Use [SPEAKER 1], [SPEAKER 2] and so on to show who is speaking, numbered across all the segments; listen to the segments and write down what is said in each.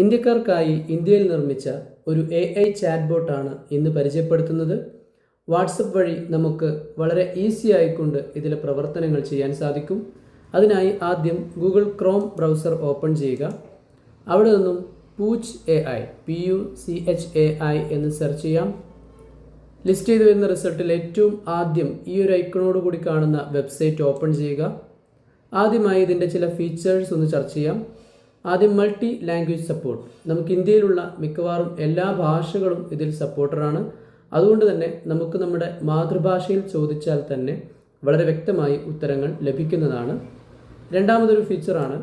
[SPEAKER 1] ഇന്ത്യക്കാർക്കായി ഇന്ത്യയിൽ നിർമ്മിച്ച ഒരു എ ഐ ചാറ്റ് ബോട്ടാണ് ഇന്ന് പരിചയപ്പെടുത്തുന്നത്. വാട്സപ്പ് വഴി നമുക്ക് വളരെ ഈസി ആയിക്കൊണ്ട് ഇതിലെ പ്രവർത്തനങ്ങൾ ചെയ്യാൻ സാധിക്കും. അതിനായി ആദ്യം ഗൂഗിൾ ക്രോം ബ്രൗസർ ഓപ്പൺ ചെയ്യുക. അവിടെ നിന്നും Puch A I P U C H A I എന്ന് സെർച്ച് ചെയ്യാം. ലിസ്റ്റ് ചെയ്തു വരുന്ന റിസൾട്ടിൽ ഏറ്റവും ആദ്യം ഈ ഒരു ഐക്കണോട് കൂടി കാണുന്ന വെബ്സൈറ്റ് ഓപ്പൺ ചെയ്യുക. ആദ്യമായി ഇതിന്റെ ചില ഫീച്ചേഴ്സ് ഒന്ന് ചർച്ച ചെയ്യാം. ആദ്യം മൾട്ടി ലാംഗ്വേജ് സപ്പോർട്ട് നമുക്ക് ഇന്ത്യയിലുള്ള മിക്കവാറും എല്ലാ ഭാഷകളും ഇതിൽ സപ്പോർട്ടറാണ് അതുകൊണ്ട് തന്നെ നമുക്ക് നമ്മുടെ മാതൃഭാഷയിൽ ചോദിച്ചാൽ തന്നെ വളരെ വ്യക്തമായി ഉത്തരങ്ങൾ ലഭിക്കുന്നതാണ്. രണ്ടാമതൊരു ഫീച്ചറാണ്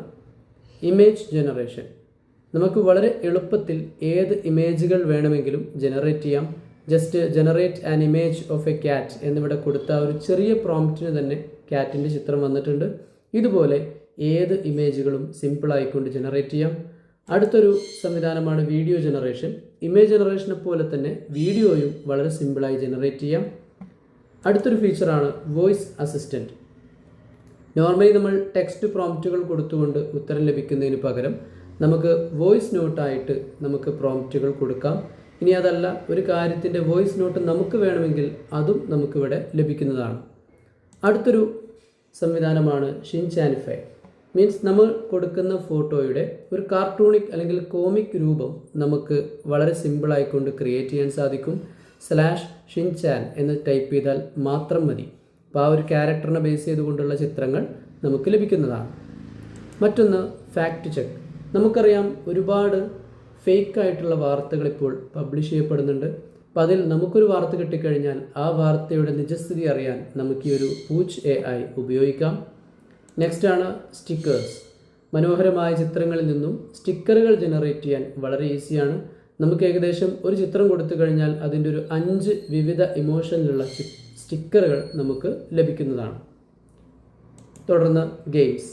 [SPEAKER 1] ഇമേജ് ജനറേഷൻ നമുക്ക് വളരെ എളുപ്പത്തിൽ ഏത് ഇമേജുകൾ വേണമെങ്കിലും ജനറേറ്റ് ചെയ്യാം. Just generate an image of a cat എന്നിവിടെ കൊടുത്ത ഒരു ചെറിയ പ്രോംപ്റ്റിന് തന്നെ ക്യാറ്റിന്റെ ചിത്രം വന്നിട്ടുണ്ട്. ഇതുപോലെ ഏത് ഇമേജുകളും സിമ്പിളായിക്കൊണ്ട് ജനറേറ്റ് ചെയ്യാം. അടുത്തൊരു സംവിധാനമാണ് വീഡിയോ ജനറേഷൻ ഇമേജ് ജനറേഷനെ പോലെ തന്നെ വീഡിയോയും വളരെ സിമ്പിളായി ജനറേറ്റ് ചെയ്യാം. അടുത്തൊരു ഫീച്ചറാണ് വോയിസ് അസിസ്റ്റന്റ് നോർമലി നമ്മൾ ടെക്സ്റ്റ് പ്രോംപ്റ്റുകൾ കൊടുത്തുകൊണ്ട് ഉത്തരം ലഭിക്കുന്നതിന് പകരം നമുക്ക് വോയിസ് നോട്ടായിട്ട് നമുക്ക് പ്രോംപ്റ്റുകൾ കൊടുക്കാം. ഇനി അതല്ല ഒരു കാര്യത്തിന്റെ വോയിസ് നോട്ട് നമുക്ക് വേണമെങ്കിൽ അതും നമുക്കിവിടെ ലഭിക്കുന്നതാണ്. അടുത്തൊരു സംവിധാനമാണ് ഷിൻ ഷിൻചാനിഫൈ മീൻസ് നമ്മൾ കൊടുക്കുന്ന ഫോട്ടോയുടെ ഒരു കാർട്ടൂണിക് അല്ലെങ്കിൽ കോമിക് രൂപം നമുക്ക് വളരെ സിമ്പിളായിക്കൊണ്ട് ക്രിയേറ്റ് ചെയ്യാൻ സാധിക്കും. സ്ലാഷ് ഷിൻചാൻ എന്ന് ടൈപ്പ് ചെയ്താൽ മാത്രം മതി. അപ്പോൾ ആ ഒരു ക്യാരക്ടറിനെ ബേസ് ചെയ്തുകൊണ്ടുള്ള ചിത്രങ്ങൾ നമുക്ക് ലഭിക്കുന്നതാണ്. മറ്റൊന്ന് ഫാക്റ്റ് ചെക്ക് നമുക്കറിയാം ഒരുപാട് ഫേക്ക് ആയിട്ടുള്ള വാർത്തകൾ ഇപ്പോൾ പബ്ലിഷ് ചെയ്യപ്പെടുന്നുണ്ട്. അപ്പോൾ അതിൽ നമുക്കൊരു വാർത്ത കിട്ടിക്കഴിഞ്ഞാൽ ആ വാർത്തയുടെ നിജസ്ഥിതി അറിയാൻ നമുക്ക് ഈ ഒരു പൂച്ച് എ ഉപയോഗിക്കാം. നെക്സ്റ്റ് ആണ് സ്റ്റിക്കേഴ്സ് മനോഹരമായ ചിത്രങ്ങളിൽ നിന്നും സ്റ്റിക്കറുകൾ ജനറേറ്റ് ചെയ്യാൻ വളരെ ഈസിയാണ് നമുക്ക് ഏകദേശം ഒരു ചിത്രം കൊടുത്തു കഴിഞ്ഞാൽ അതിന്റെ ഒരു അഞ്ച് വിവിധ ഇമോഷനിലുള്ള സ്റ്റിക്കറുകൾ നമുക്ക് ലഭിക്കുന്നതാണ്. തുടർന്ന് ഗെയിംസ്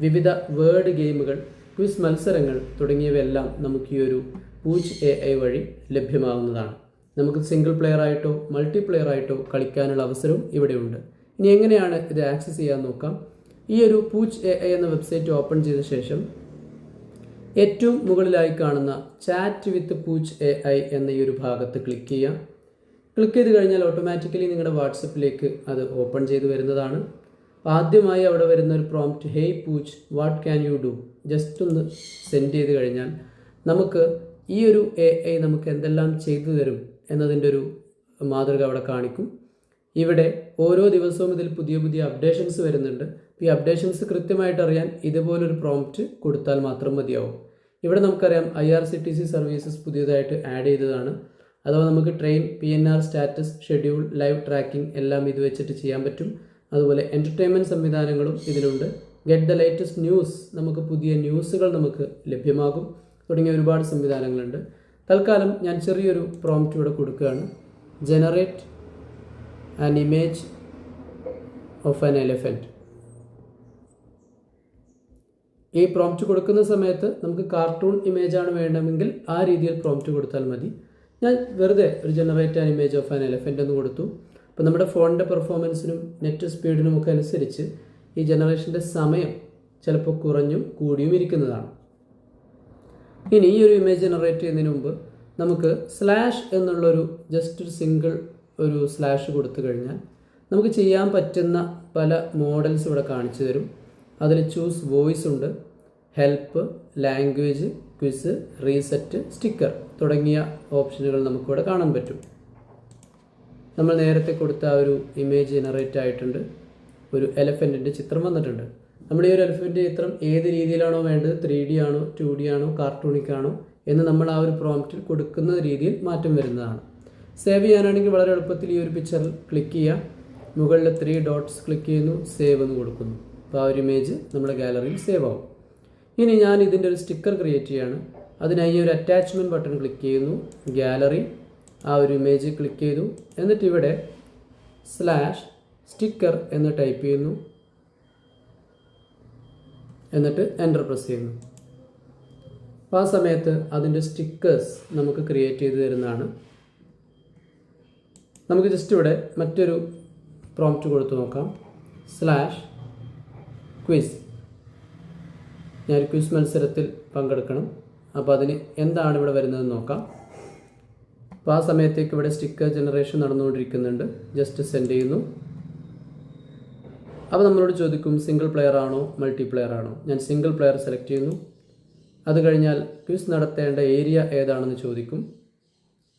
[SPEAKER 1] വിവിധ വേർഡ് ഗെയിമുകൾ ക്വിസ് മത്സരങ്ങൾ തുടങ്ങിയവയെല്ലാം നമുക്ക് ഈ ഒരു പൂച്ച് എ ഐ വഴി ലഭ്യമാവുന്നതാണ്. നമുക്ക് സിംഗിൾ പ്ലെയർ ആയിട്ടോ മൾട്ടി പ്ലെയർ ആയിട്ടോ കളിക്കാനുള്ള അവസരവും ഇവിടെയുണ്ട്. ഇനി എങ്ങനെയാണ് ഇത് ആക്സസ് ചെയ്യാൻ നോക്കാം? ഈ ഒരു പൂച്ച് എ എന്ന വെബ്സൈറ്റ് ഓപ്പൺ ചെയ്ത ശേഷം ഏറ്റവും മുകളിലായി കാണുന്ന chat with Puch A I എന്ന ഈ ഒരു ഭാഗത്ത് ക്ലിക്ക് ചെയ്യാം ക്ലിക്ക് ചെയ്ത് കഴിഞ്ഞാൽ ഓട്ടോമാറ്റിക്കലി നിങ്ങളുടെ വാട്സപ്പിലേക്ക് അത് ഓപ്പൺ ചെയ്ത് വരുന്നതാണ്. ആദ്യമായി അവിടെ വരുന്ന ഒരു prompt hey Puch what can you do just ഒന്ന് സെൻഡ് ചെയ്ത് കഴിഞ്ഞാൽ നമുക്ക് ഈ ഒരു എ ഐ നമുക്ക് എന്തെല്ലാം ചെയ്തു തരും എന്നതിന്റെ ഒരു മാതൃക അവിടെ കാണിക്കും. ഇവിടെ ഓരോ ദിവസവും ഇതിൽ പുതിയ പുതിയ അപ്ഡേഷൻസ് വരുന്നുണ്ട്. ഈ അപ്ഡേഷൻസ് കൃത്യമായിട്ട് അറിയാൻ ഇതുപോലൊരു പ്രോംപ്റ്റ് കൊടുത്താൽ മാത്രം മതിയാവും. ഇവിടെ നമുക്കറിയാം I R C T C services പുതിയതായിട്ട് ആഡ് ചെയ്തതാണ്. അഥവാ നമുക്ക് train P N R status schedule live tracking എല്ലാം ഇത് വെച്ചിട്ട് ചെയ്യാൻ പറ്റും. അതുപോലെ എന്റർടൈൻമെന്റ് സംവിധാനങ്ങളും ഇതിലുണ്ട്. ഗെറ്റ് ദ ലേറ്റസ്റ്റ് ന്യൂസ് നമുക്ക് പുതിയ ന്യൂസുകൾ നമുക്ക് ലഭ്യമാകും. തുടങ്ങിയ ഒരുപാട് സംവിധാനങ്ങളുണ്ട്. തൽക്കാലം ഞാൻ ചെറിയൊരു പ്രോംപ്റ്റ് ഇവിടെ കൊടുക്കുകയാണ്. Generate an image of an elephant ഈ പ്രോംപ്റ്റ് കൊടുക്കുന്ന സമയത്ത് നമുക്ക് കാർട്ടൂൺ ഇമേജാണ് വേണമെങ്കിൽ ആ രീതിയിൽ പ്രോംപ്റ്റ് കൊടുത്താൽ മതി. ഞാൻ വെറുതെ ഒരു generate an image of an elephant എന്ന് കൊടുത്തു. അപ്പോൾ നമ്മുടെ ഫോണിന്റെ പെർഫോമൻസിനും നെറ്റ് സ്പീഡിനും ഒക്കെ അനുസരിച്ച് ഈ ജനറേഷന്റെ സമയം ചിലപ്പോൾ കുറഞ്ഞും കൂടിയും ഇരിക്കുന്നതാണ്. ഇനി ഈ ഒരു ഇമേജ് ജനറേറ്റ് ചെയ്യുന്നതിന് മുമ്പ് നമുക്ക് സ്ലാഷ് എന്നുള്ളൊരു ജസ്റ്റ് ഒരു സിംഗിൾ ഒരു സ്ലാഷ് കൊടുത്തു കഴിഞ്ഞാൽ നമുക്ക് ചെയ്യാൻ പറ്റുന്ന പല മോഡൽസ് ഇവിടെ കാണിച്ചു തരും. അതിൽ ചൂസ് വോയിസ് ഉണ്ട് help language quiz reset sticker തുടങ്ങിയ ഓപ്ഷനുകൾ നമുക്കിവിടെ കാണാൻ പറ്റും. നമ്മൾ നേരത്തെ കൊടുത്ത ആ ഒരു ഇമേജ് ജനറേറ്റ് ആയിട്ടുണ്ട്. ഒരു എലഫന്റിന്റെ ചിത്രം വന്നിട്ടുണ്ട്. നമ്മൾ ഈ ഒരു എലഫന്റ് ചിത്രം ഏത് രീതിയിലാണോ വേണ്ടത് ത്രീ ഡി ആണോ ടു ഡി ആണോ കാർട്ടൂണിക്കാണോ എന്ന് നമ്മൾ ആ ഒരു പ്രോംപ്റ്റിൽ കൊടുക്കുന്ന രീതിയിൽ മാറ്റം വരുന്നതാണ്. സേവ് ചെയ്യാനാണെങ്കിൽ വളരെ എളുപ്പത്തിൽ ഈ ഒരു പിക്ചറിൽ ക്ലിക്ക് ചെയ്യുക. മുകളിലെ ത്രീ ഡോട്ട്സ് ക്ലിക്ക് ചെയ്യുന്നു സേവ് എന്ന് കൊടുക്കുന്നു. അപ്പോൾ ആ ഒരു ഇമേജ് നമ്മുടെ ഗാലറിയിൽ സേവ് ആവും. ഇനി ഞാൻ ഇതിന്റെ ഒരു സ്റ്റിക്കർ ക്രിയേറ്റ് ചെയ്യാണ്. അതിനായി ഒരു അറ്റാച്ച്മെന്റ് ബട്ടൺ ക്ലിക്ക് ചെയ്യുന്നു ഗാലറി ആ ഒരു ഇമേജ് ക്ലിക്ക് ചെയ്തു. എന്നിട്ട് ഇവിടെ സ്ലാഷ് സ്റ്റിക്കർ എന്ന് ടൈപ്പ് ചെയ്യുന്നു. എന്നിട്ട് എന്റർ പ്രസ് ചെയ്യുന്നു. അപ്പോൾ ആ സമയത്ത് അതിന്റെ സ്റ്റിക്കേഴ്സ് നമുക്ക് ക്രിയേറ്റ് ചെയ്ത് തരുന്നതാണ്. നമുക്ക് ജസ്റ്റ് ഇവിടെ മറ്റൊരു പ്രോംപ്റ്റ് കൊടുത്ത് നോക്കാം. സ്ലാഷ് ക്വിസ് ഞാൻ ക്വിസ് മത്സരത്തിൽ പങ്കെടുക്കണം. അപ്പോൾ അതിന് എന്താണ് ഇവിടെ വരുന്നതെന്ന് നോക്കാം. അപ്പോൾ ആ സമയത്തേക്ക് ഇവിടെ സ്റ്റിക്കർ ജനറേഷൻ നടന്നുകൊണ്ടിരിക്കുന്നുണ്ട്. ജസ്റ്റ് സെൻഡ് ചെയ്യുന്നു. അപ്പോൾ നമ്മളോട് ചോദിക്കും സിംഗിൾ പ്ലെയർ ആണോ മൾട്ടി പ്ലെയർ ആണോ? ഞാൻ സിംഗിൾ പ്ലെയർ സെലക്ട് ചെയ്യുന്നു. അത് കഴിഞ്ഞാൽ ക്വിസ് നടത്തേണ്ട ഏരിയ ഏതാണെന്ന് ചോദിക്കും.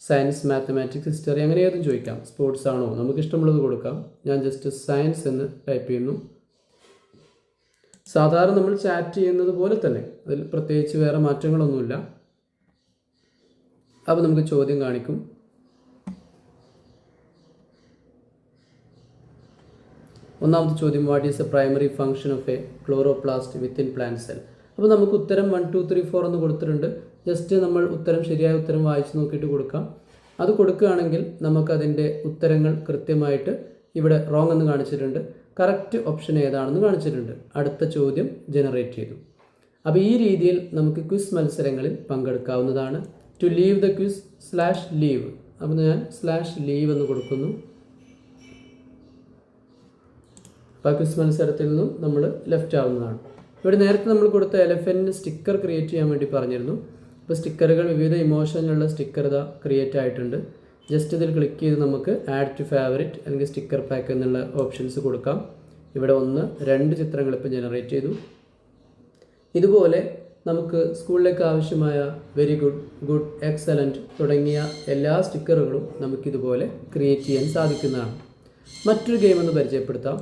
[SPEAKER 1] സയൻസ് മാത്തമാറ്റിക്സ് ഹിസ്റ്ററി അങ്ങനെ ഏതും ചോദിക്കാം. സ്പോർട്സ് ആണോ? നമുക്ക് ഇഷ്ടമുള്ളത് കൊടുക്കാം. ഞാൻ ജസ്റ്റ് സയൻസ് എന്ന് ടൈപ്പ് ചെയ്യുന്നു. സാധാരണ നമ്മൾ ചാറ്റ് ചെയ്യുന്നത് പോലെ തന്നെ. അതിൽ പ്രത്യേകിച്ച് വേറെ മാറ്റങ്ങളൊന്നുമില്ല. അപ്പോൾ നമുക്ക് ചോദ്യം കാണിക്കും. ഒന്നാമത്തെ ചോദ്യം what is a primary function of a chloroplast within plant cell അപ്പോൾ നമുക്ക് ഉത്തരം വൺ ടു ത്രീ ഫോർ എന്ന് കൊടുത്തിട്ടുണ്ട്. ജസ്റ്റ് നമ്മൾ ഉത്തരം ശരിയായ ഉത്തരം വായിച്ച് നോക്കിയിട്ട് കൊടുക്കാം. അത് കൊടുക്കുകയാണെങ്കിൽ നമുക്കതിന്റെ ഉത്തരങ്ങൾ കൃത്യമായിട്ട് ഇവിടെ റോങ് എന്ന് കാണിച്ചിട്ടുണ്ട്. കറക്റ്റ് ഓപ്ഷൻ ഏതാണെന്ന് കാണിച്ചിട്ടുണ്ട്. അടുത്ത ചോദ്യം ജനറേറ്റ് ചെയ്തു. അപ്പോൾ ഈ രീതിയിൽ നമുക്ക് ക്വിസ് മത്സരങ്ങളിൽ പങ്കെടുക്കാവുന്നതാണ്. To leave the quiz slash leave അപ്പോൾ ഞാൻ സ്ലാഷ് ലീവ് എന്ന് കൊടുക്കുന്നു. അപ്പോൾ ക്വിസ് മത്സരത്തിൽ നിന്നും നമ്മൾ ലെഫ്റ്റ് ആവുന്നതാണ്. ഇവിടെ നേരത്തെ നമ്മൾ കൊടുത്ത എലഫന്റിന് സ്റ്റിക്കർ ക്രിയേറ്റ് ചെയ്യാൻ വേണ്ടി പറഞ്ഞിരുന്നു. അപ്പോൾ സ്റ്റിക്കറുകൾ വിവിധ ഇമോഷനിലുള്ള സ്റ്റിക്കർ ഇതാ ക്രിയേറ്റ് ആയിട്ടുണ്ട്. ജസ്റ്റ് ഇതിൽ ക്ലിക്ക് ചെയ്ത് നമുക്ക് ആഡ് ടു ഫേവറേറ്റ് അല്ലെങ്കിൽ സ്റ്റിക്കർ പാക്ക് എന്നുള്ള ഓപ്ഷൻസ് കൊടുക്കാം. ഇവിടെ ഒന്ന് രണ്ട് ചിത്രങ്ങൾ ഇപ്പോൾ ജനറേറ്റ് ചെയ്തു. ഇതുപോലെ നമുക്ക് സ്കൂളിലേക്ക് ആവശ്യമായ വെരി ഗുഡ് ഗുഡ് എക്സലന്റ് തുടങ്ങിയ എല്ലാ സ്റ്റിക്കറുകളും നമുക്കിതുപോലെ ക്രിയേറ്റ് ചെയ്യാൻ സാധിക്കുന്നതാണ്. മറ്റൊരു ഗെയിം ഒന്ന് പരിചയപ്പെടുത്താം.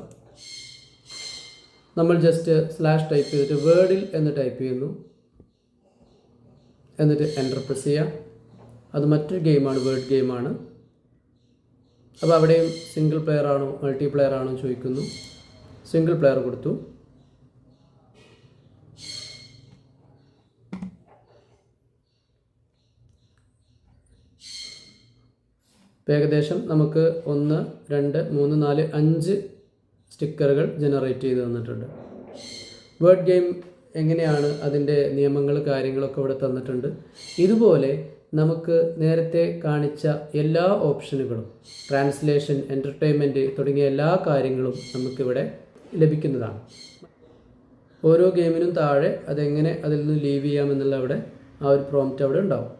[SPEAKER 1] നമ്മൾ ജസ്റ്റ് സ്ലാഷ് ടൈപ്പ് ചെയ്തിട്ട് വേർഡിൽ എന്ന് ടൈപ്പ് ചെയ്യുന്നു. എന്നിട്ട് എന്റർ പ്രസ് ചെയ്യാം അത് മറ്റൊരു ഗെയിമാണ് വേർഡ് ഗെയിമാണ് അപ്പോൾ അവിടെയും സിംഗിൾ പ്ലെയർ ആണോ മൾട്ടി പ്ലെയർ ആണോ ചോദിക്കുന്നു. സിംഗിൾ പ്ലെയർ കൊടുത്തു. ഏകദേശം നമുക്ക് ഒന്ന് രണ്ട് മൂന്ന് നാല് അഞ്ച് സ്റ്റിക്കറുകൾ ജനറേറ്റ് ചെയ്ത് തന്നിട്ടുണ്ട്. വേർഡ് ഗെയിം എങ്ങനെയാണ് അതിന്റെ നിയമങ്ങൾ കാര്യങ്ങളൊക്കെ ഇവിടെ തന്നിട്ടുണ്ട്. ഇതുപോലെ നമുക്ക് നേരത്തെ കാണിച്ച എല്ലാ ഓപ്ഷനുകളും ട്രാൻസ്ലേഷൻ എന്റർടൈൻമെന്റ് തുടങ്ങിയ എല്ലാ കാര്യങ്ങളും നമുക്കിവിടെ ലഭിക്കുന്നതാണ്. ഓരോ ഗെയിമിനും താഴെ അതെങ്ങനെ അതിൽ നിന്ന് ലീവ് ചെയ്യാമെന്നുള്ള അവിടെ ആ ഒരു പ്രോംപ്റ്റ് അവിടെ ഉണ്ടാവും.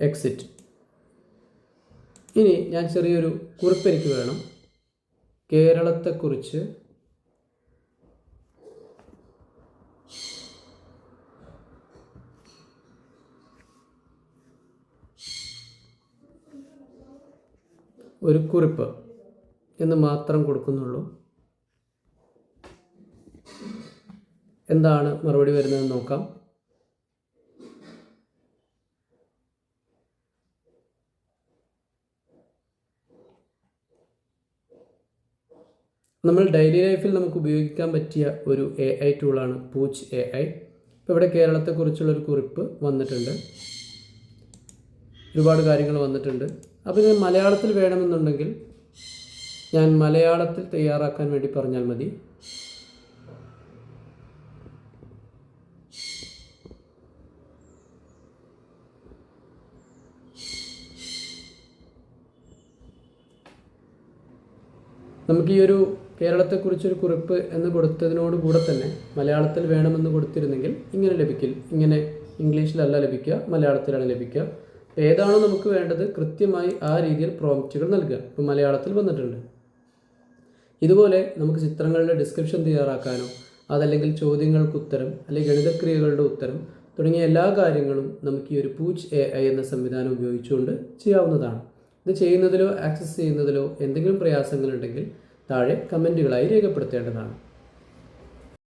[SPEAKER 1] എക്സിറ്റ് ഇനി ഞാൻ ചെറിയൊരു കുറിപ്പ് എനിക്ക് വേണം. കേരളത്തെക്കുറിച്ച് ഒരു കുറിപ്പ് എന്ന് മാത്രം കൊടുക്കുന്നുള്ളൂ. എന്താണ് മറുപടി വരുന്നതെന്ന് നോക്കാം. നമ്മൾ ഡെയിലി ലൈഫിൽ നമുക്ക് ഉപയോഗിക്കാൻ പറ്റിയ ഒരു എ ഐ ടൂളാണ് പൂച്ച് എ ഐ ഇപ്പോൾ ഇവിടെ കേരളത്തെക്കുറിച്ചുള്ളൊരു കുറിപ്പ് വന്നിട്ടുണ്ട്. ഒരുപാട് കാര്യങ്ങൾ വന്നിട്ടുണ്ട്. അപ്പോൾ ഇത് മലയാളത്തിൽ വേണമെന്നുണ്ടെങ്കിൽ ഞാൻ മലയാളത്തിൽ തയ്യാറാക്കാൻ വേണ്ടി പറഞ്ഞാൽ മതി. നമുക്ക് ഈ ഒരു കേരളത്തെക്കുറിച്ചൊരു കുറിപ്പ് എന്ന് കൊടുത്തതിനോട് കൂടെ തന്നെ മലയാളത്തിൽ വേണമെന്ന് കൊടുത്തിരുന്നെങ്കിൽ ഇങ്ങനെ ലഭിക്കില്ല ഇങ്ങനെ ഇംഗ്ലീഷിലല്ല ലഭിക്കുക മലയാളത്തിലാണ് ലഭിക്കുക. അപ്പോൾ ഏതാണോ നമുക്ക് വേണ്ടത് കൃത്യമായി ആ രീതിയിൽ പ്രോംപ്റ്റുകൾ നൽകുക. ഇപ്പോൾ മലയാളത്തിൽ വന്നിട്ടുണ്ട്. ഇതുപോലെ നമുക്ക് ചിത്രങ്ങളുടെ ഡിസ്ക്രിപ്ഷൻ തയ്യാറാക്കാനോ അതല്ലെങ്കിൽ ചോദ്യങ്ങൾക്ക് ഉത്തരം അല്ലെങ്കിൽ ഗണിതക്രിയകളുടെ ഉത്തരം തുടങ്ങിയ എല്ലാ കാര്യങ്ങളും നമുക്ക് ഈ ഒരു പൂച്ച് എ ഐ എന്ന സംവിധാനം ഉപയോഗിച്ചുകൊണ്ട് ചെയ്യാവുന്നതാണ്. ഇത് ചെയ്യുന്നതിലോ ആക്സസ് ചെയ്യുന്നതിലോ എന്തെങ്കിലും പ്രയാസങ്ങളുണ്ടെങ്കിൽ താഴെ കമന്റുകളായി രേഖപ്പെടുത്തേണ്ടതാണ്